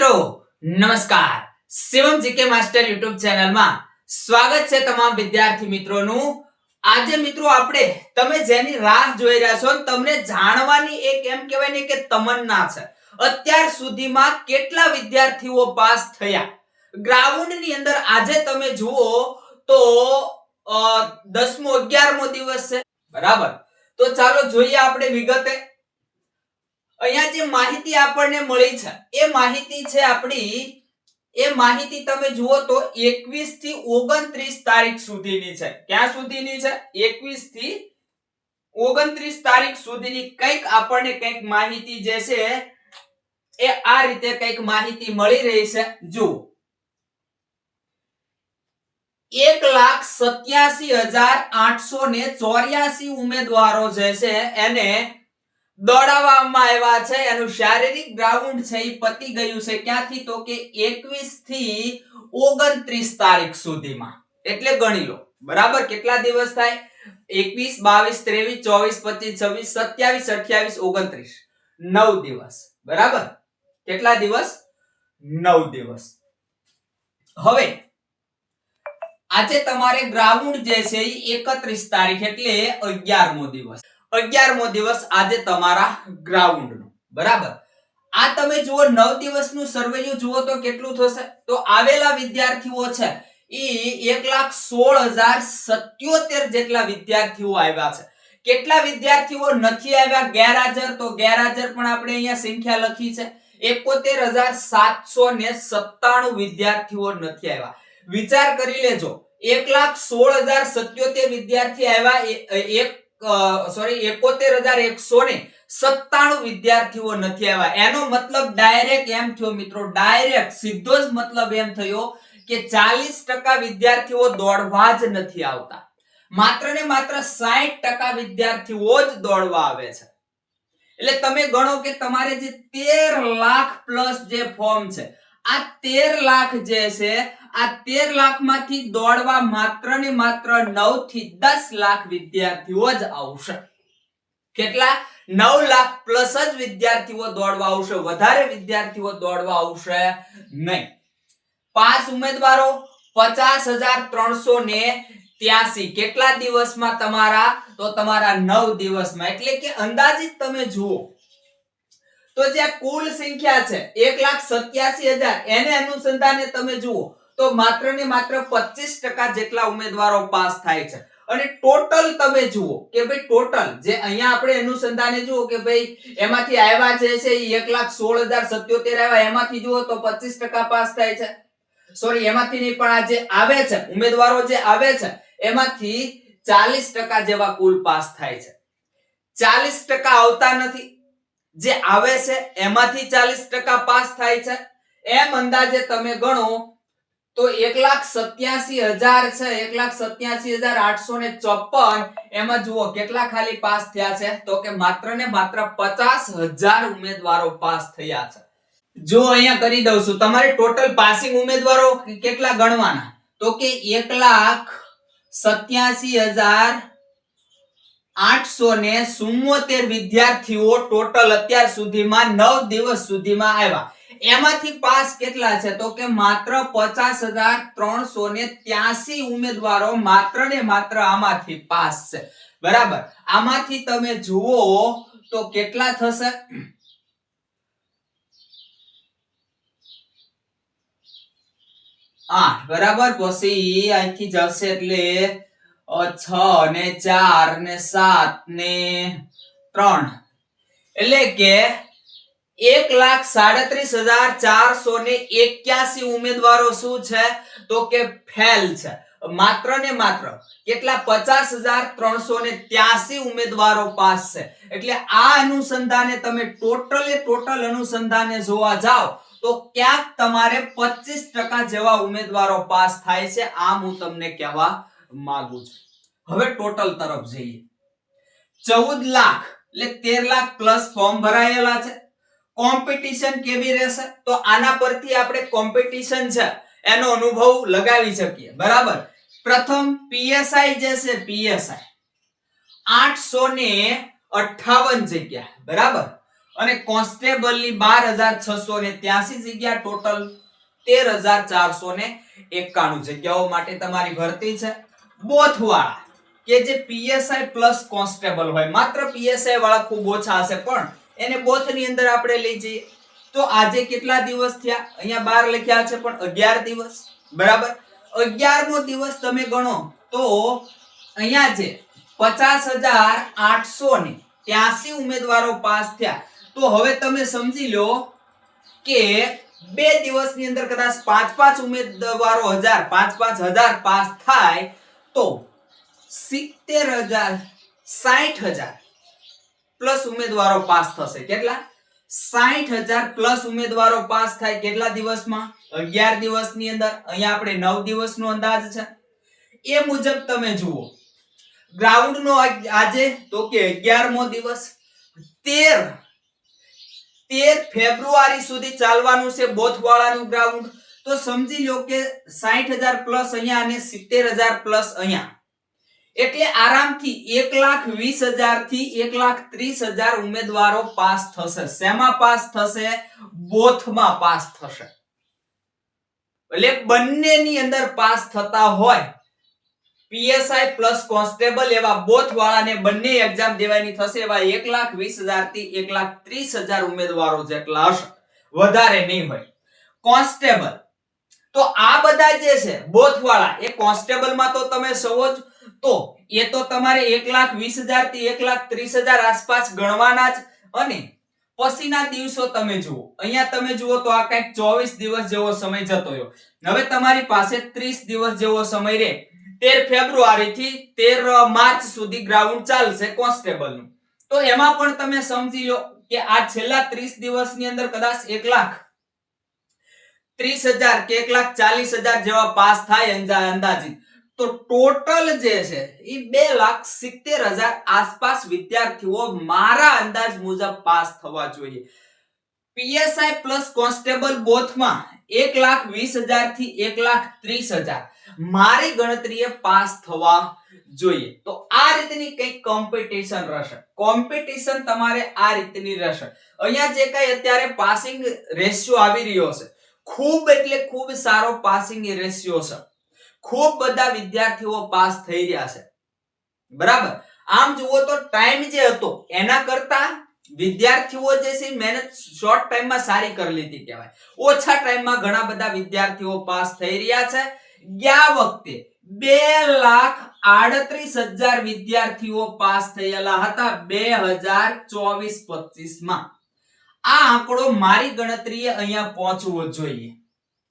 મિત્રો, નમસ્કાર. Shivam GK master YouTube ચેનલમાં સ્વાગત છે તમામ વિદ્યાર્થી મિત્રોનું. આજે મિત્રો આપણે, તમે જેની રાહ જોઈ રહ્યા છો તમને જાણવાની એક એમ કહેવાય ને કે તમન્ના છે. અત્યાર સુધીમાં કેટલા વિદ્યાર્થીઓ પાસ થયા? ગ્રાઉન્ડની અંદર આજે તમે જુઓ તો દસમો, અગિયારમો દિવસ છે. બરાબર? તો ચાલો જોઈએ આપણે વિગતે. અહીંયા જે માહિતી આપણને મળી છે, એ માહિતી છે આપણી, એ માહિતી તમે જુઓ તો 21 થી 29 તારીખ સુધીની છે. ક્યાં સુધીની છે? 21 થી 29 તારીખ સુધીની કંઈક આપણને કંઈક માહિતી જે છે, એ આ રીતે કંઈક માહિતી મળી રહી છે. જુઓ. એક લાખ સત્યાસી હજાર આઠસો ને ચોર્યાસી ઉમેદવારો જે છે, એને દોડાવવામાં આવ્યા છે. એનું શારીરિક ગ્રાઉન્ડ છે, એ પતી ગયું છે. ક્યાંથી? તો કે 21 થી 29 તારીખ સુધીમાં. એટલે ગણી લો. બરાબર? કેટલા દિવસ થાય? એકવીસ, બાવીસ, ત્રેવીસ, ચોવીસ, પચીસ, છવ્વીસ, સત્યાવીસ, અઠ્યાવીસ, ઓગણત્રીસ. નવ દિવસ. બરાબર? કેટલા દિવસ? નવ દિવસ. હવે, આજે તમારે ગ્રાઉન્ડ જે છે એ 31 તારીખ એટલે 11મો દિવસ. અગિયારમો દિવસ આજે તમારા ગ્રાઉન્ડ નો બરાબર? આ તમે જુઓ, નવ દિવસનું સર્વેયું જુઓ તો કેટલું થશે? તો આવેલા વિદ્યાર્થીઓ છે, એ એક લાખ સોળ હજાર સત્યોતેર જેટલા વિદ્યાર્થીઓ આવ્યા છે. કેટલા વિદ્યાર્થીઓ નથી આવ્યા? ગેરહાજર તો ગેરહાજર પણ આપણે અહીંયા સંખ્યા લખી છે. એકોતેર હજાર સાતસો ને સત્તાણું વિદ્યાર્થીઓ નથી આવ્યા. વિચાર કરી લેજો. એક લાખ સોળ હજાર સત્યોતેર વિદ્યાર્થી આવ્યા. એક સોરી એકોતેર હજાર એકસો ને સત્તાણું વિદ્યાર્થીઓ નથી આવ્યા. એનો મતલબ ડાયરેક્ટ એમ થયો મિત્રો ડાયરેક્ટ સીધો જ મતલબ એમ થયો કે ચાલીસ વિદ્યાર્થીઓ દોડવા જ નથી આવતા. માત્ર ને માત્ર સાહીઠ ટકા વિદ્યાર્થીઓ જ દોડવા આવે છે. એટલે તમે ગણો કે તમારે જે તેર લાખ પ્લસ જે ફોર્મ છે, આ તેર લાખ જે છે આ તેર લાખમાંથી દોડવા માત્ર ને માત્ર નવથી દસ લાખ વિદ્યાર્થીઓ જ આવશે. કેટલા? નવ લાખ પ્લસ જ વિદ્યાર્થીઓ દોડવા આવશે. વધારે વિદ્યાર્થીઓ દોડવા આવશે નહીં. પાંચ ઉમેદવારો પચાસ હજાર ત્રણસો ને ત્યાસી. કેટલા દિવસમાં તમારા? તો તમારા નવ દિવસમાં. એટલે કે અંદાજિત તમે જુઓ. તો જે કુલ સંખ્યા છે, એક લાખ સત્યાસી હજાર. એને અનુસંધાને તમે જુઓ. તો માત્ર ને માત્ર પચીસ ટકા જેટલા ઉમેદવારો પાસ થાય છે. અને ટોટલ તમે જુઓ કે ભાઈ ટોટલ જે અહીંયા આપણે અનુસંધાને જુઓ કે ભાઈ એમાંથી આવ્યા છે એક લાખ સોળ હજાર સત્યોતેર આવ્યા, એમાંથી જુઓ તો પચીસ પાસ થાય છે. સોરી એમાંથી નહીં, પણ આ જે આવે છે, ઉમેદવારો જે આવે છે, એમાંથી ચાલીસ ટકા જેવા કુલ પાસ થાય છે. ચાલીસ ટકા આવતા નથી. જે આવે છે, એમાંથી ચાલીસ ટકા પાસ થાય છે. એમ અંદાજે તમે ગણો તો એક લાખ સત્યાસી હજાર છે, એક લાખ સત્યાસી હજાર આઠસો ને ચોપન. એમાં જુઓ, કેટલા ખાલી પાસ થયા છે? તો કે માત્ર ને માત્ર પચાસ હજાર ઉમેદવારો પાસ થયા છે. જો અહીંયા કરી દઉં છું, તમારે ટોટલ પાસિંગ ઉમેદવારો કેટલા ગણવાના? તો કે એક લાખ સત્યાસી હજાર આઠસો ને વિદ્યાર્થીઓ ટોટલ અત્યાર સુધીમાં નવ દિવસ સુધીમાં આવ્યા. એમાંથી પાસ કેટલા છે? તો કે માત્ર પચાસ હજાર ત્રણસો ને ત્યાસી ઉમેદવારો માત્ર ને માત્ર આમાંથી પાસ છે. બરાબર? આમાંથી તમે જુઓ તો કેટલા થશે? આઠ. બરાબર? પછી અહીંથી જશે એટલે છ ને ચાર ને સાત ને ત્રણ. એટલે કે એક લાખ સાડત્રીસ હજાર ચારસો ને એક્યાસી ઉમેદવારો શું છે? તો કે ફેલ છે. માત્ર ને માત્ર કેટલા? પચાસ હજાર ત્રણસો ને ત્યાસી ઉમેદવારો પાસ છે. એટલે આ અનુસંધાને તમે ટોટલે ટોટલ અનુસંધાને જોવા જાઓ, તો ક્યાંક તમારે પચીસ ટકા જેવા ઉમેદવારો પાસ થાય છે. આમ હું તમને કહેવા માંગુ છું. હવે ટોટલ તરફ જઈએ. ચૌદ લાખ એટલે તેર લાખ પ્લસ ફોર્મ ભરાયેલા છે. કોમ્પિટિશન કેવી રહેશે? તો આના પરથી આપણે કોમ્પિટિશન છે, એનો અનુભવ લગાવી શકીએ. બરાબર? પ્રથમ પીએસઆઈ જે છે પીએસઆઈ આઠસો ને અઠાવન જગ્યા. બરાબર? અને કોન્સ્ટેબલની બાર હજાર છસો ને ત્યાસી જગ્યા ટોટલ તેર હજાર ચારસો ને એકાણું જગ્યાઓ માટે તમારી ભરતી છે. બોથવાળા, કે જે પીએસઆઈ પ્લસ કોન્સ્ટેબલ હોય. માત્ર પીએસઆઈ વાળા ખૂબ ઓછા હશે, પણ એને બોથની અંદર આપણે લઈ જઈએ. તો આજે કેટલા દિવસ થયા? અહીંયા બાર લખ્યા છે પણ અગિયાર દિવસ. બરાબર? અગિયારમો દિવસ તમે ગણો તો અહીંયા છે પચાસ હજાર આઠસો ને ત્યાસી ઉમેદવારો પાસ થયા. તો હવે તમે સમજી લો કે બે દિવસની અંદર કદાચ પાંચ પાંચ ઉમેદવારો હજાર, પાંચ પાંચ હજાર પાસ થાય તો સિત્તેર હજાર, સાઠ હજાર પ્લસ ઉમેદવારો પાસ થશે. કેટલા? સાઠ હજાર પ્લસ ઉમેદવારો પાસ થાય કેટલા દિવસમાં? અગિયાર દિવસની અંદર. અહીંયા આપણે નવ દિવસનો અંદાજ છે. એ મુજબ તમે જુઓ. ગ્રાઉન્ડનો આજે તો કે અગિયારમો દિવસ. તેર તેર ફેબ્રુઆરી સુધી ચાલવાનું છે બોથવાળાનું ગ્રાઉન્ડ. તો સમજી લો કે સાઠ હજાર પ્લસ અહીંયા અને સિત્તેર હજાર પ્લસ અહીંયા. એટલે આરામથી એક લાખ વીસ હજારથી એક લાખ ત્રીસ હજાર ઉમેદવારો પાસ થશે. શેમાં પાસ થશે? બોથમાં પાસ થશે. એટલે બંનેની અંદર પાસ થતા હોય, પીએસઆઈ પ્લસ કોન્સ્ટેબલ એવા બોથ વાળાને બંને એક્ઝામ દેવાની થશે એવા એક લાખ વીસ હજારથી એક લાખ ત્રીસ હજાર ઉમેદવારો જેટલા હશે. વધારે નહીં હોય. કોન્સ્ટેબલ. તો આ બધા જે છે બોથ વાળા એ કોન્સ્ટેબલમાં તો તમે સૌ જ તો એ તો તમારે એક લાખ વીસ હજારથી એક લાખ ત્રીસ હજાર આસપાસ ગણવાના જ. અને પછીના દિવસો તમે જુઓ. અહીંયા તમે જુઓ તો આ કંઈક ચોવીસ દિવસ જેવો સમય જતો રહ્યો. હવે તમારી પાસે ત્રીસ દિવસ જેવો સમય રહે. તેર ફેબ્રુઆરી થી તેર માર્ચ સુધી ગ્રાઉન્ડ ચાલશે કોન્સ્ટેબલનું. તો એમાં પણ તમે સમજી લો કે આ છેલ્લા ત્રીસ દિવસની અંદર કદાચ એક લાખ ત્રીસ હજાર કે એક લાખ ચાલીસ હજાર જેવા પાસ થાય અંદા- અંદાજિત. તો ટોટલ જે છે એ બે લાખ સિત્તેર હજાર આસપાસ વિદ્યાર્થીઓ મારા અંદાજ મુજબ પાસ થવા જોઈએ. પીએસઆઈ પ્લસ કોન્સ્ટેબલ બોથમાં એક લાખ વીસ હજારથી એક લાખ ત્રીસ હજાર મારી ગણતરીએ પાસ થવા જોઈએ. તો આ રીતની કંઈક કોમ્પિટિશન રહેશે. કોમ્પિટિશન તમારે આ રીતની રહેશે. અહીંયા જે કઈ અત્યારે પાસિંગ રેશિયો આવી રહ્યો છે, ખૂબ એટલે ખૂબ સારો પાસિંગ રેશિયો છે. ખૂબ બધા વિદ્યાર્થીઓ પાસ થઈ રહ્યા છે. બરાબર? આમ જુઓ તો ટાઈમ જે હતો, એના કરતા વિદ્યાર્થીઓ જે છે, મહેનત શોર્ટ ટાઈમમાં સારી કરી લીધી કહેવાય. ઓછા ટાઈમમાં ઘણા બધા વિદ્યાર્થીઓ પાસ થઈ રહ્યા છે. ગયા વખતે બે લાખ આડત્રીસ હજાર વિદ્યાર્થીઓ પાસ થયેલા હતા બે હજાર ચોવીસ પચીસમાં. આ આંકડો મારી ગણતરીએ અહીંયા પહોંચવો જોઈએ.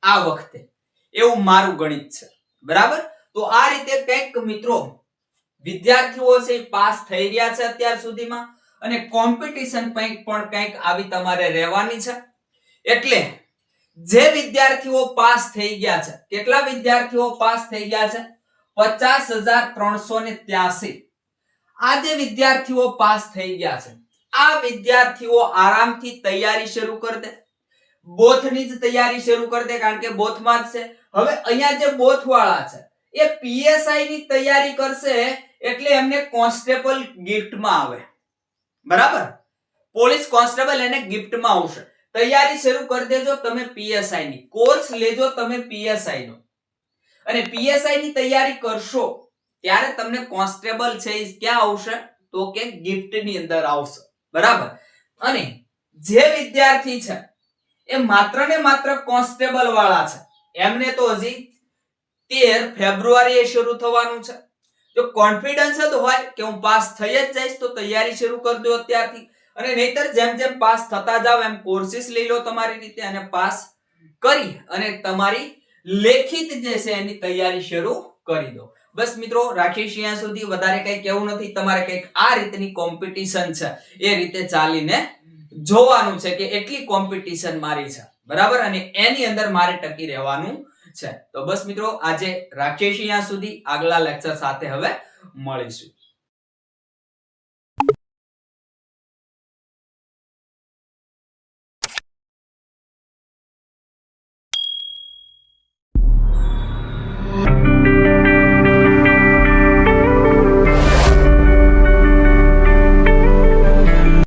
આ વખતે. એવું મારું ગણિત છે. બરાબર? તો આ રીતે કંઈક મિત્રો વિદ્યાર્થીઓ છે, પાસ થઈ રહ્યા છે અત્યાર સુધીમાં અને કોમ્પિટિશન કંઈક પણ કંઈક આવી તમારે રહેવાની છે. એટલે જે વિદ્યાર્થીઓ પાસ થઈ ગયા છે, કેટલા વિદ્યાર્થીઓ પાસ થઈ ગયા છે? પચાસ હજાર ત્રણસો ને ત્યાસી. આ જે વિદ્યાર્થીઓ પાસ થઈ ગયા છે, આ વિદ્યાર્થીઓ આરામથી તૈયારી શરૂ કરી દે. બોથની જ તૈયારી શરૂ કરી દે, કારણ કે બોથમાં જ છે. હવે અહીંયા જે બોથ વાળા છે, એ પીએસઆઈ ની તૈયારી કરશે એટલે એમને કોન્સ્ટેબલ ગિફ્ટમાં આવે. બરાબર? પોલીસ કોન્સ્ટેબલ એને ગિફ્ટમાં આવશે. તૈયારી શરૂ કરી દેજો તમે પીએસઆઈ ની. કોર્સ લેજો તમે પીએસઆઈ નો. અને પીએસઆઈ ની તૈયારી કરશો, ત્યારે તમને કોન્સ્ટેબલ છે ક્યાં આવશે? તો કે ગિફ્ટની અંદર આવશે. બરાબર? અને જે વિદ્યાર્થી છે, એ માત્ર ને માત્ર કોન્સ્ટેબલ વાળા છે. એમને તો હજી તેર ફેબ્રુઆરી શરૂ થવાનું છે. જો કોન્ફિડન્સ જ હોય કે હું પાસ થઈ જ જઈશ, તો તૈયારી શરૂ કરી દો અત્યારથી. અને નહીતર જેમ જેમ પાસ થતા જાવ, એમ કોર્સિસ લઈ લો તમારી રીતે અને પાસ કરી અને તમારી લેખિત જે છે એની તૈયારી શરૂ કરી દો. બસ મિત્રો રાખીશ અહીંયા સુધી વધારે કઈ કેવું નથી. તમારે કંઈક આ રીતની કોમ્પિટિશન છે એ રીતે ચાલીને જોવાનું છે કે એટલી કોમ્પિટિશન મારી છે. બરાબર? અને એની અંદર મારે ટકી રહેવાનું છે. તો બસ મિત્રો, આજે રાખીએ છીએ અહીંયા સુધી. આગલા લેક્ચર સાથે હવે મળીશું.